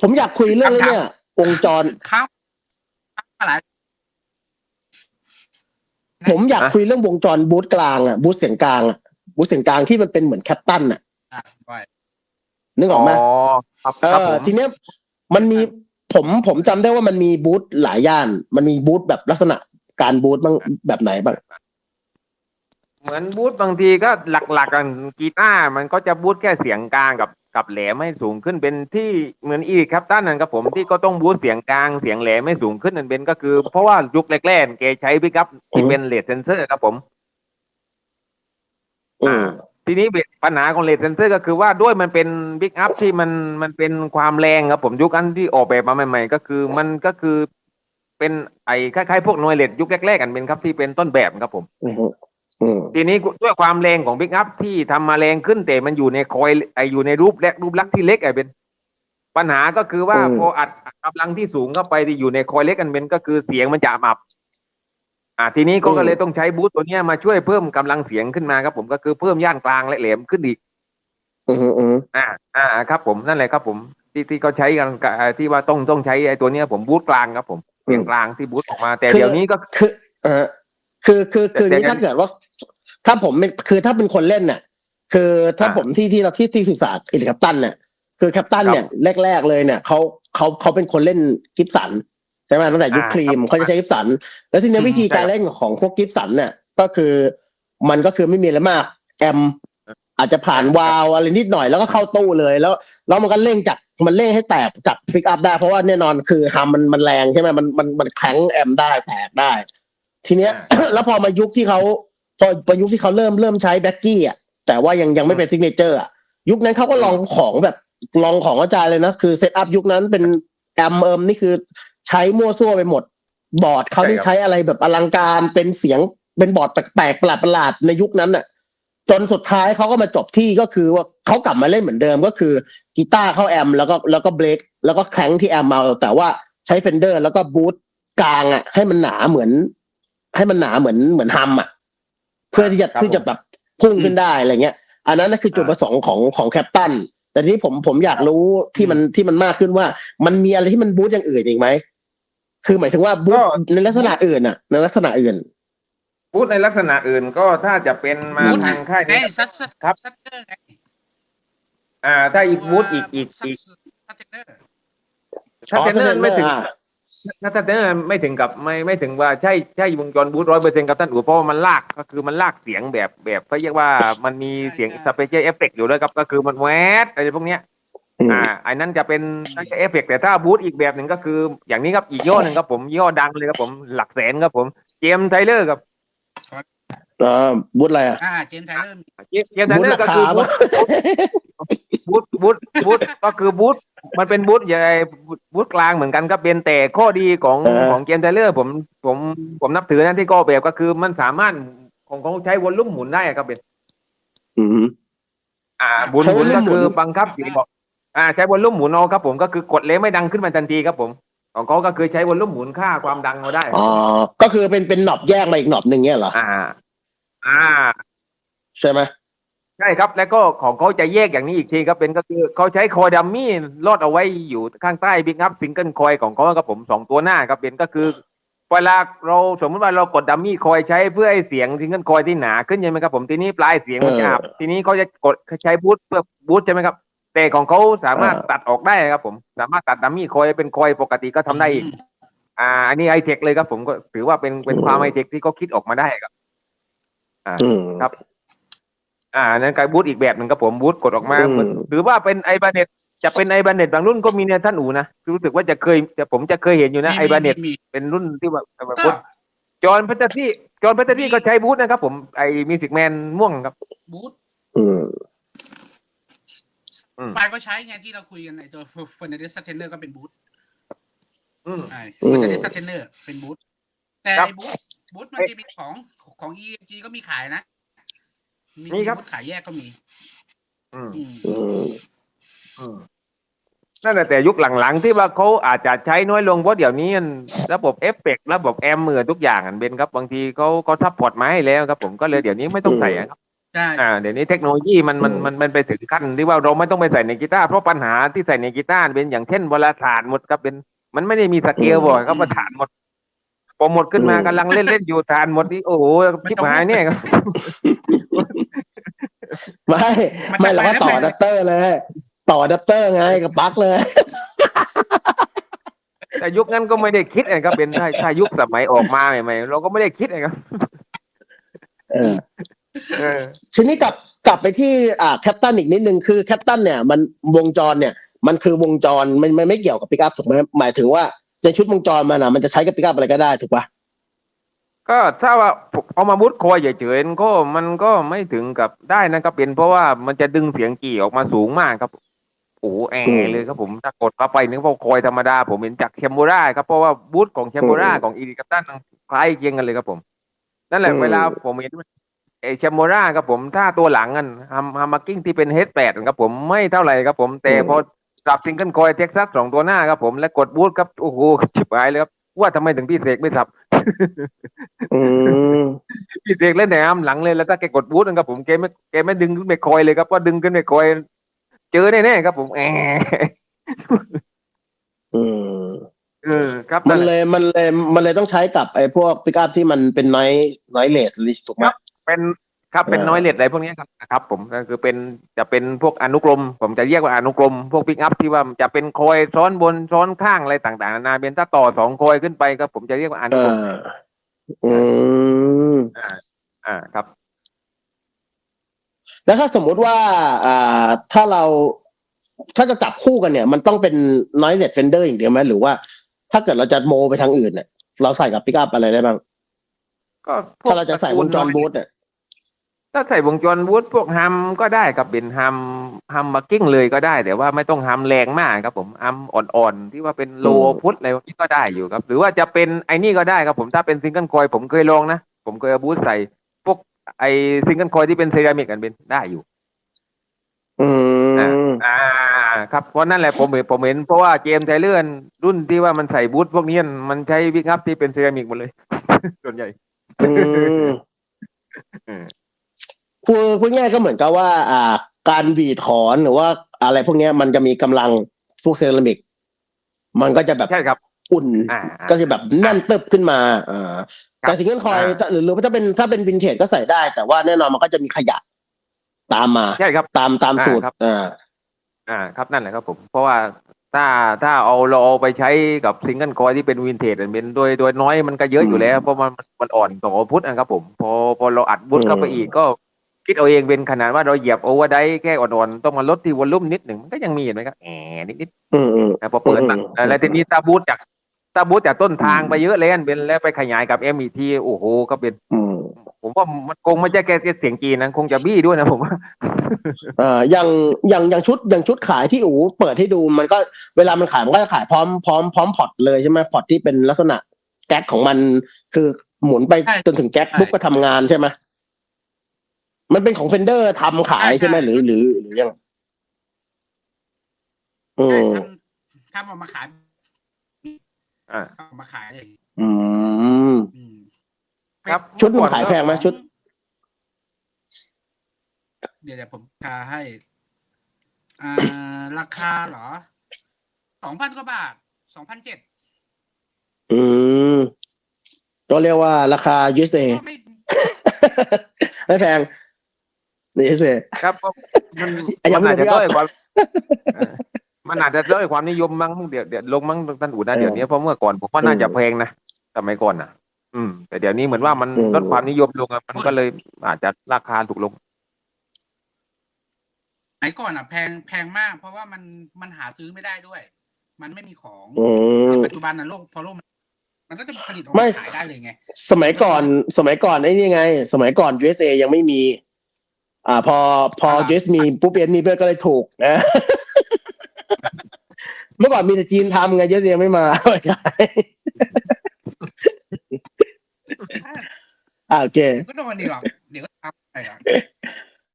ผมอยากคุยเรื่องนี้เนี่ยวงจรครับอะไรผมอยากฮะคุยเรื่องวงจรบูธกลางอะบูธเสียงกลางอะบูธเสียงกลางที่มันเป็นเหมือนแคปตันอะอะไปนึกออกไหมครับเอครับอผมทีเนี้ยมันมีผมผมจำได้ว่ามันมีบูธหลายย่าน มันมีบูธแบบลักษณะการบูธบ้างแบบไหนบ้าง เหมือนบูธบางทีก็หลักๆกันกีตาร์มันก็จะบูธแค่เสียงกลางกับกับแหลมให้สูงขึ้นเป็นที่เหมือนอีครับต้านนั่นครับผมที่ก็ต้องบูธเสียงกลางเสียงแหลมไม่สูงขึ้นนั่นเป็นก็คือ เพราะว่ายุคแรกๆแกใช้พิกับที่เป็นเลดเซนเซอร์ครับผมอืมทีนี้ปัญหาของเลดเซนเซอร์ก็คือว่าด้วยมันเป็นบิ๊กอัพที่มันมันเป็นความแรงครับผมยุคอันที่ออกแบบมาใหม่ ๆ ก็คือมันก็คือเป็นไอ้คล้ายๆพวกหน่วยเลดยุคแรกๆกันเป็นครับที่เป็นต้นแบบครับผมอืมอืม ทีนี้ด้วยความแรงของบิ๊กอัพที่ทำมาแรงขึ้นแต่มันอยู่ในคอยไออยู่ในรูปแรกรูปลักษณ์ที่เล็กไอเป็นปัญหาก็คือว่าพออัดกำลังที่สูงเข้าไปที่อยู่ในคอยเล็กกันเป็นก็คือเสียงมันจะอับอ่าทีนี้ก็เลยต้องใช้บูทตัวเนี้ยมาช่วยเพิ่มกำลังเสียงขึ้นมาครับผมก็คือเพิ่มย่านกลางและแหลมขึ้นอีกอืมอืมอ่า อ่าครับ ผมนั่นแหละครับผม ที่ที่เขาใช้กันกับที่ว่าต้องต้องใช้ไอ้ตัวเนี้ยผมบูทกลางครับ ผมเสียงกลางที่บูทออกมา แต่เดี๋ยวนี้ก็คือ เออคือคือคือแต่นี้แต่ถ้าเกิดว่า ถ้าผมเป็นคือถ้าเป็นคนเล่นเนี่ยคือถ้าอ่าผมที่ที่เราที่ที่ศึกษาอินแคปตันเนี่ยคือแคปตันเนี่ยแรก ๆ เลยเนี่ยเขาเขาเขาเป็นคนเล่นกิฟสันใช่ไหมตั้งแต่ยุคอ่าครีมครับเขาจะใช้กิฟสัน แล้วทีเนี้ยอืมวิธีการใช่ครับเล่นของพวกกิฟสันเนี่ยก็คือมันก็คือไม่มีอะไรมาก แอมอาจจะผ่านวาล์วอะไรนิดหน่อยแล้วก็เข้าตู้เลยแล้วแล้วมันก็เร่งจากมันเร่งให้แตกจากปิกอัพได้เพราะว่าแน่นอนคือฮัมมันมันแรงใช่ไหมมันมันมันแข็งแอมได้แตกได้ ทีเนี้ย แล้วพอมายุคที่เขา พอประยุคที่เขาเริ่มเริ่มใช้แบ็กกี้อะแต่ว่ายังยังไม่เป็นซิกเนเจอร์อะยุคนั้นเขาก็ลองของแบบลองของกระจายเลยนะ คือเซตอัพยุคนั้นเป็นแอมเอิมนี่คือใช้มั่วซั่วไปหมด บอร์ดเขาที่ใช่ครับใช้อะไรแบบอลังการเป็นเสียงเป็นบอร์ดแปลกๆประหลาดๆในยุคนั้นอะจนสุดท้ายเขาก็มาจบที่ก็คือว่าเขากลับมาเล่นเหมือนเดิมก็คือกีตาร์เข้าแอมแล้วก็แล้วก็เบรกแล้วก็แคงที่แอมมาแต่ว่าใช้เฟนเดอร์ แล้วก็บูทกลางอะ ให้มันหนาเหมือน ให้มันหนาเหมือนเหมือนฮัมอะเพื่อที่จะครับที่จะแบบพุ่งขึ้นได้อะไรเงี้ย อันนั้นน่ะคือจุดประสงค์ของของแคปตันแต่ทีนี้ผมผมอยากรู้ที่มันที่มันมากขึ้นว่า มันมีอะไรที่มันบูทอย่างอื่นอีกไหมคือหมายถึงว่าบูทในลักษณะอื่นอะ ในลักษณะอื่นบูธในลักษณะอื่นก็ถ้าจะเป็นมาบูธทางค่ายไอ้นี้ซัตซัตครับซัตเตอร์ไงอ่า ถ้าอีกบูธอีกอีกอีกซัตเตอร์ถ้าเทรนเนอร์ไม่ถึง อ่าถ้าเทรนเนอร์ไม่ถึงกับไม่ไม่ถึงว่าใช่ใช่วงจรบูธร้อยเปอร์เซ็นต์กับท่านอู๋เพราะว่ามันลากก็คือมันลากเสียงแบบแบบเขาเรียกว่ามันมีเสียงสเปเชียลเอฟเฟกอยู่ด้วยครับก็คือมันแวดอะไรพวกเนี้ยอ่าอันนั้นจะเป็นน่าจะเอฟเฟกต์แต่ถ้าบูธอีกแบบหนึ่งก็คือ อย่างนี้ครับอีกย่อหนึ่งครับผมย่อดังเลยครับผมหลักแสนครับผมเจมส์ไทเลอร์ครับ อ่าบูทอะไรอะ อ่าเจมส์ไทเลอร์เจมส์เจมส์ไทบูธเลอราร์ก็คาคือบูปะธบูธบูธบูธก็คือบูธมันเป็นบูธใหญ่บูธกลางเหมือนกันก็เป็นแต่ข้อดีของเออ ของเจมส์ไทเลอร์ผมผมผมนับถือนะที่ก็แบบก็คือมันสามารถของเขาใช้วอลลุ่มหมุนได้อะครับเป็น อืม อ่าบุญใช้บุญวอลลุ่ก็มหมุน คือบังคับเสียงบอกอ่าใช้วอลลุ่มหมุนเอาครับผมก็คือกดเลยไม่ดังขึ้นมาทันทีครับผมของเขาก็คือใช้วอลลุ่มหมุนค่าความดังเอาได้อ๋อ ก็คือเป็นเป็นหนอบแยกมาอีกหนอบหนึ่งเนี่ยเหรอ อ่า อ่า ใช่ไหมใช่ครับ แล้วก็ของเขาจะแยกอย่างนี้อีกทีครับเป็นก็คือเขาใช้คอยดัมมี่ลอดเอาไว้อยู่ข้างใต้บิ๊กอัพซิงเกิลคอยของเขาครับผมสองตัวหน้าครับเป็นก็คือเวลาเราสมมติว่าเรากดดัมมี่คอยใช้เพื่อให้เสียงซิงเกิลคอยที่หนาขึ้นใช่ไหมครับผมทีนี้ปลายเสียงมันจะอับทีนี้เขาจะกดใช้บูทเพื่อบูทใช่ไหมครับ แต่ของเขาสามารถตัดออกได้ครับผม สามารถตัดดัมมี่คอยเป็นคอยปกติก็ทำได้อีกอ่า อันนี้ไอเทคเลยครับผมก็ถือว่าเป็นเป็นความไอเทคที่เขาคิดออกมาได้ครับ อืมครับ อ่าอันนั้นการบูทอีกแบบหนึ่งครับผมบูทกดออกมาอืมเหมือนถือว่าเป็นไอบาเน็ตจะเป็นไอบาเน็ตบางรุ่นก็มีเนี่ยท่านอูนะรู้สึกว่าจะเคยจะผมจะเคยเห็นอยู่นะไอบาเน็ตมีเป็นรุ่นที่ว่าแบบก็จอห์นพัตตี้จอห์นพัตตี้ก็ใช้บูทนะครับ ผมไอมิวสิกแมนม่วงครับบูธอืมอืมปลายก็ใช้ไงที่เราคุยกันไอ้ตัวเฟอร์นันเดสเทนเนอร์ก็เป็นบูธอืมใช่อืเฟอมร์นันเดสเทนเนอร์เป็นบูธแต่ครับไอ้บูธบูธมันจะมีของ ของ EMG ก็มีขายนะ มีมีครับบูธขายแยกก็มีอืมอืมอืมอืมนั่นแหละแต่ยุคหลังๆที่ว่าเขาอาจจะใช้น้อยลงเพราะเดี๋ยวนี้มันระบบเอฟเฟกต์ระบบแอมเมือทุกอย่างอันเป็นครับบางทีเขาเขาทับพอร์ตมาให้แล้วครับผมก็เลยเดี๋ยวนี้ไม่ต้องใส่อะครับใช่อ่าเดี๋ยวนี้เทคโนโลยีมันมันมันมันไปถึงขั้นที่ว่าเราไม่ต้องไปใส่ในกีตาร์เพราะปัญหาที่ใส่ในกีตาร์เป็นอย่างเช่นเวลาฐานหมดครับเป็นมันไม่ได้มีสเกลบ่อยครับมาฐานหมด พอหมดขึ้นมากำลังเล่นเล่นอยู่ฐานหมดนี่โอ้โหชิบหายเนี่ยครับไม่ไม่เราก็ต่ออะแดปเตอร์เลย ต่ออะแดปเตอร์ไงกับปลั๊กเลย แต่ยุคนั้นก็ไม่ได้คิดไงครับเป็นถ้าถ้ายุคสมัยออกมาใหม่ๆเราก็ไม่ได้คิดไงครับเออเออทีนี้กลับกลับไปที่อ่าแคปตันอีกนิดนึงคือแคปตันเนี่ย มันวงจรเนี่ย มันคือวงจรมันมันไม่เกี่ยวกับปิกอัพถูกไหมหมายถึงว่า ในชุดวงจรมันอะมันจะใช้กับปิกอัพอะไรก็ได้ถูกปะก็ถ้าว่าเอามามุดคอยเฉยๆก็มันก็ไม่ถึงกับได้นะครับเป็นเพราะว่ามันจะดึงเสียงกี่ออกมาสูงมากครับโอ้แอเลยครับผมถ้ากดเข้าไปนึกว่าคอยธรรมดา ผมเห็นจากแชมบูราครับเพราะว่าบูธของแชมบูราของอีริกัตันคล้ายเคียงกันเลยครับผม นั่นแหละเวลาผมเห็นไอแชมบูราครับผมถ้าตัวหลังกันฮัมฮัมมากิ้งที่เป็นเฮดแปดครับผมไม่เท่าไหร่ครับผมแต่พอ จับซิงเกิลคอยเท็กซัสสองตัวหน้าครับผมและกดบูธครับโอ้โหชิบหายเลยครับ ว่าทำไมถึงพี่เสกไม่สับอืมพี่เสกเล่นแต่อ้ามหลังเลยแล้วถ้าแกกดบูทนะครับผมแกไม่แกไม่ดึงขึ้นไปคอยเลยครับว่าดึงขึ้นไปคอย เจอแน่ๆครับ ผมแออืมเออครับมันนเลยมันเลยมันเลยต้องใช้กับไอ้พวกปิกอัพที่มันเป็นน้อยน้อยเลสลิสถูกไหมเป็น ครับเป็นเออน้อยเลดอะไรพวกนี้ครับครับ ผมก็คือเป็นจะเป็นพวกอนุกรม ผมจะเรียกว่าอนุกรม พวกปิกอัพที่ว่าจะเป็นคอยซ้อนบนซ้อนข้างอะไรต่างๆนานาเป็นถ้าต่อสองคอยขึ้นไปครับผมจะเรียกว่าอนุเอกรมออืมอ่าครับ แล้วถ้าสมมุติว่า อ่า ถ้าเราถ้าจะจับคู่กันเนี่ย มันต้องเป็นน้อยเลสเฟนเดอร์อย่างเดียวไหมหรือว่า ถ้าเกิดเราจะโมไปทางอื่นเนี่ยเราใส่กับปิกอัพอะไรได้บ้างก็พวกถ้าเราจะใส่วงจรบูทเนี่ย ถ้าใส่วงจรบูทพวกฮัมก็ได้ครับเป็นฮัมฮัมมากิ้งเลยก็ได้ แต่ว่าไม่ต้องฮัมแรงมากครับ ผมฮัมอ่อนๆที่ว่าเป็นโลอืมพุทอะไรพวกนี้ก็ได้อยู่ครับ หรือว่าจะเป็นไอ้นี่ก็ได้ครับผมถ้าเป็นซิงเกิลคอยผมเคยลองนะผมเคยเอาบูทใส่พวกไอ้ซิงเกิลคอยที่เป็นเซรามิกกันเป็นได้อยู่ อืมอ่า ครับเพราะนั่นแหละผมเห็นผมเห็นเพราะว่าเจมส์ไทเลอร์รุ่นที่ว่ามันใส่บูทพวกนี้มันใช้วิกอัพที่เป็นเซรามิกหมดเลยส่วนใหญ่อืมอืม พูดพูดง่ายๆก็เหมือนกับว่า อ่า การบีดถอนหรือว่าอะไรพวกเนี้ยมันจะมีกำลังพวกเซรามิก มันก็จะแบบใช่ครับอุ่นอ่าก็จะแบบแน่นตึบขึ้นมาอ่าครับแต่สิ่งที่คอยอ่าหรือหรือว่าถ้าเป็นถ้าเป็นวินเทจก็ใส่ได้ แต่ว่าแน่นอนมันก็จะมีขยะตามมาใช่ครับตามตามอ่าสูตรครับอ่าอ่า ครับนั่นแหละครับผม เพราะว่าถ้าถ้าเอาเราเอาไปใช้กับซิงเกิลคอยที่เป็นวินเทจเป็นโดยโดยน้อยมันก็เยอะอยู่แล้ว เพราะมันมันมันอ่อนต่อพุทธนะครับผม พอพอเราอัดบุทเข้าไปอีกก็ คิดเอาเองเป็นขนาดว่าเราเหยียบโอเวอร์ไดแค่อ่อนๆต้องมาลดที่วอลลุ่มนิดหนึ่งมันก็ยังมีเห็นไหมครับแหมนิดอืมอืมๆนะพอเปิดมาอืมแล้วทีนี้ตาบูทจากตาบูทจากต้นทางไปเยอะเลยอันเป็นแล้วไปขยายกับเอ็มอีทีโอ้โหก็เป็นอืมผมว่ามันคงไม่ใช่แค่เสียงจีนนะคงจะบี้ด้วยนะผมว่าเอ่ออย่างอย่างอย่างชุดอย่างชุดขายที่อูเปิดให้ดูมันก็เวลามันขายมันก็จะขายพร้อมพร้อมพร้อมพอร์ตเลยใช่ไหมพอร์ตที่เป็นลักษณะแก๊สของมันคือหมุนไปใช่จนถึงแก๊สปุ๊บก็ทำงานใช่ไหม มันเป็นของเฟนเดอร์ทำขายใช่ใช่ไหมใช่หรือหรือหรือยังอืใช่มทำทำออกมาขายอ่าทำออกมาขายเลยอืมอืมครับ ชุดมันขายแพงไหมชุด เดี๋ยวเดี๋ยวผมราคาให้ อ่า ราคาเหรอสองพันกว่าบาทสองพันเจ็ดอืมก็เรียกว่าราคา USA ก็ไม่ไม่แพง นี่ USA ครับเพราะมันไอ้ยัมังนไม่อาจจะรู้ด้อยความเออมันอาจจะด้อยความนิยมมั้งเดี๋ยวเดี๋ยวลงมั้งท่านอู๋นะเออเดี๋ยวนี้เพราะเมื่อก่อนผมว่าน่าอืมจะแพงนะสมัยก่อนนะอืม แต่เดี๋ยวนี้เหมือนว่ามันอืมลดความนิยมลงอะมันก็เลยอาจจะราคาถูกลงไหนก่อนอะแพงแพงมาก เพราะว่ามันมันหาซื้อไม่ได้ด้วย มันไม่มีของอืมปัจจุบันนะโลกพอโลกมันมันก็จะผลิตออกไม่มาขายได้เลยไง สมัยก่อน สมัยก่อนไอ้นี่ไง สมัยก่อน USA ยังไม่มี อ่า พอพออ่า US มีปุ๊บเอ็นมีเบอร์ก็เลยถูกนะเมื่อก่อนมีแต่จีนทำไง US ยังไม่มาอ่าโอเคก็โดนดีหรอกเดี๋ยวก็ทำไปหรอก